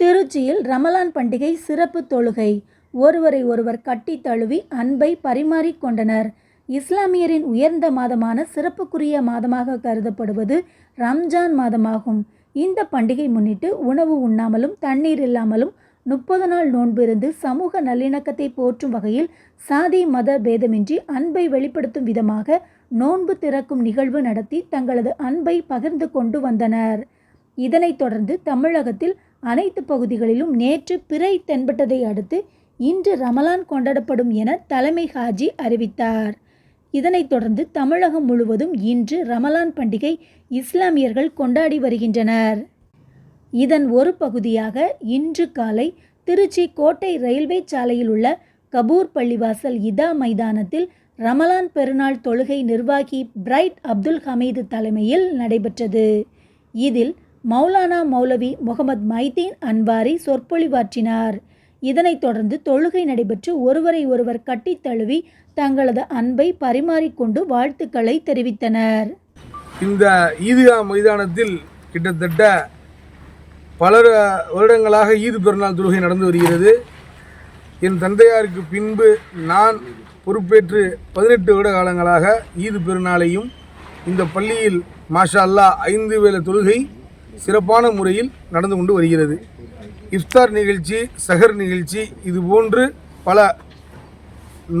திருச்சியில் ரமலான் பண்டிகை சிறப்பு தொழுகை. ஒருவரை ஒருவர் கட்டி தழுவி அன்பை பரிமாறிக்கொண்டனர் இஸ்லாமியரின் உயர்ந்த மாதமான சிறப்புக்குரிய மாதமாக கருதப்படுவது ரம்ஜான் மாதமாகும். இந்த பண்டிகை முன்னிட்டு உணவு உண்ணாமலும் தண்ணீர் இல்லாமலும் முப்பது நாள் நோன்பிருந்து சமூக நல்லிணக்கத்தை போற்றும் வகையில் சாதி மத பேதமின்றி அன்பை வெளிப்படுத்தும் விதமாக நோன்பு திறக்கும் நிகழ்வு நடத்தி தங்களது அன்பை பகிர்ந்து கொண்டு வந்தனர். இதனைத் தொடர்ந்து தமிழகத்தில் அனைத்து பகுதிகளிலும் நேற்று பிறை தென்பட்டதை அடுத்து இன்று ரமலான் கொண்டாடப்படும் என தலைமை ஹாஜி அறிவித்தார். இதனைத் தொடர்ந்து தமிழகம் முழுவதும் இன்று ரமலான் பண்டிகை இஸ்லாமியர்கள் கொண்டாடி வருகின்றனர். இதன் ஒரு பகுதியாக இன்று காலை திருச்சி கோட்டை ரயில்வே சாலையில் உள்ள கபூர் பள்ளிவாசல் இதா மைதானத்தில் ரமலான் பெருநாள் தொழுகை நிர்வாகி பிரைட் அப்துல் ஹமீது தலைமையில் நடைபெற்றது. இதில் மௌலானா மௌலவி முகமது மைதீன் அன்வாரி சொற்பொழிவாற்றினார். இதனைத் தொடர்ந்து தொழுகை நடைபெற்று ஒருவரை ஒருவர் கட்டித் தழுவி தங்களது அன்பை பரிமாறிக்கொண்டு வாழ்த்துக்களை தெரிவித்தனர். இந்த ஈதுகா மைதானத்தில் கிட்டத்தட்ட பல வருடங்களாக ஈது பெருநாள் தொழுகை நடந்து வருகிறது. என் தந்தையாருக்கு பின்பு நான் பொறுப்பேற்று பதினெட்டு வருட காலங்களாக ஈது பெருநாளையும் இந்த பள்ளியில் மாஷா அல்லா ஐந்து வேலை தொழுகை சிறப்பான முறையில் நடந்து கொண்டு வருகிறது. இஃப்தார் நிகழ்ச்சி சஹர் நிகழ்ச்சி இது போன்று பல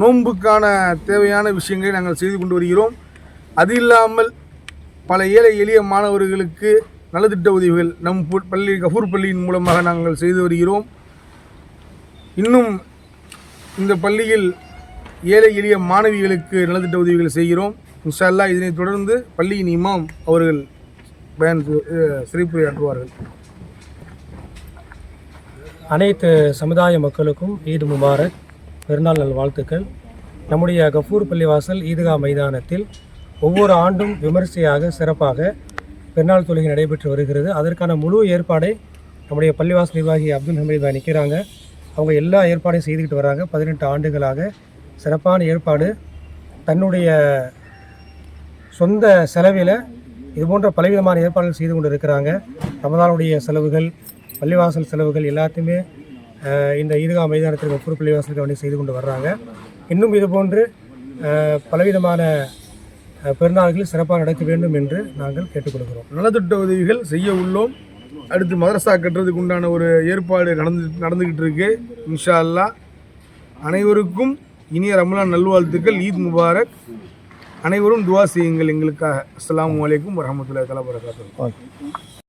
நோன்புக்கான தேவையான விஷயங்களை நாங்கள் செய்து கொண்டு வருகிறோம். அது இல்லாமல் பல ஏழை எளிய மாணவர்களுக்கு நலத்திட்ட உதவிகள் நம் பு- பள்ளி கஃபூர் பள்ளியின் மூலமாக நாங்கள் செய்து வருகிறோம். இன்னும் இந்த பள்ளியில் ஏழை எளிய மாணவிகளுக்கு நலத்திட்ட உதவிகள் செய்கிறோம். இன்ஷா இதனைத் தொடர்ந்து பள்ளியின் இமாம் அவர்கள் பயன் அன்றுவார்கள். அனைத்து சமுதாய மக்களுக்கும் ஈத் முபாரக் பெருநாள் நல்வாழ்த்துக்கள். நம்முடைய கஃபூர் பள்ளிவாசல் ஈதுகா மைதானத்தில் ஒவ்வொரு ஆண்டும் விமரிசையாக சிறப்பாக பெருநாள் தொழுகை நடைபெற்று வருகிறது. அதற்கான முழு ஏற்பாடை நம்முடைய பள்ளிவாசல் நிர்வாகி அப்துல் ஹமீத் நிற்கிறாங்க. அவங்க எல்லா ஏற்பாடையும் செய்துக்கிட்டு வராங்க. பதினெட்டு ஆண்டுகளாக சிறப்பான ஏற்பாடு. தன்னுடைய சொந்த செலவில் இது போன்ற பலவிதமான ஏற்பாடுகள் செய்து கொண்டு இருக்கிறாங்க ரமதானுடைய செலவுகள் பள்ளிவாசல் செலவுகள் எல்லாத்தையுமே இந்த ஈதுகா மைதானத்தில் ஒவ்வொரு பள்ளிவாசலுக்கு வேண்டி செய்து கொண்டு வர்றாங்க. இன்னும் இதுபோன்று பலவிதமான பெருநாள்கள் சிறப்பாக நடக்க வேண்டும் என்று நாங்கள் கேட்டுக்கொள்கிறோம். நலத்திட்ட உதவிகள் செய்ய உள்ளோம். அடுத்து மதரசா கட்டுறதுக்கு உண்டான ஒரு ஏற்பாடு நடந்து நடந்துக்கிட்டு இருக்கு. இன்ஷா அல்லாஹ். அனைவருக்கும் இனிய ரமலான் நல்வாழ்த்துக்கள். ஈத் முபாரக். அனைவரும் துவா செய்யுங்கள் எங்களுக்காக. அஸ்லாம் அலைக்கும் வரமத்துல தஆலா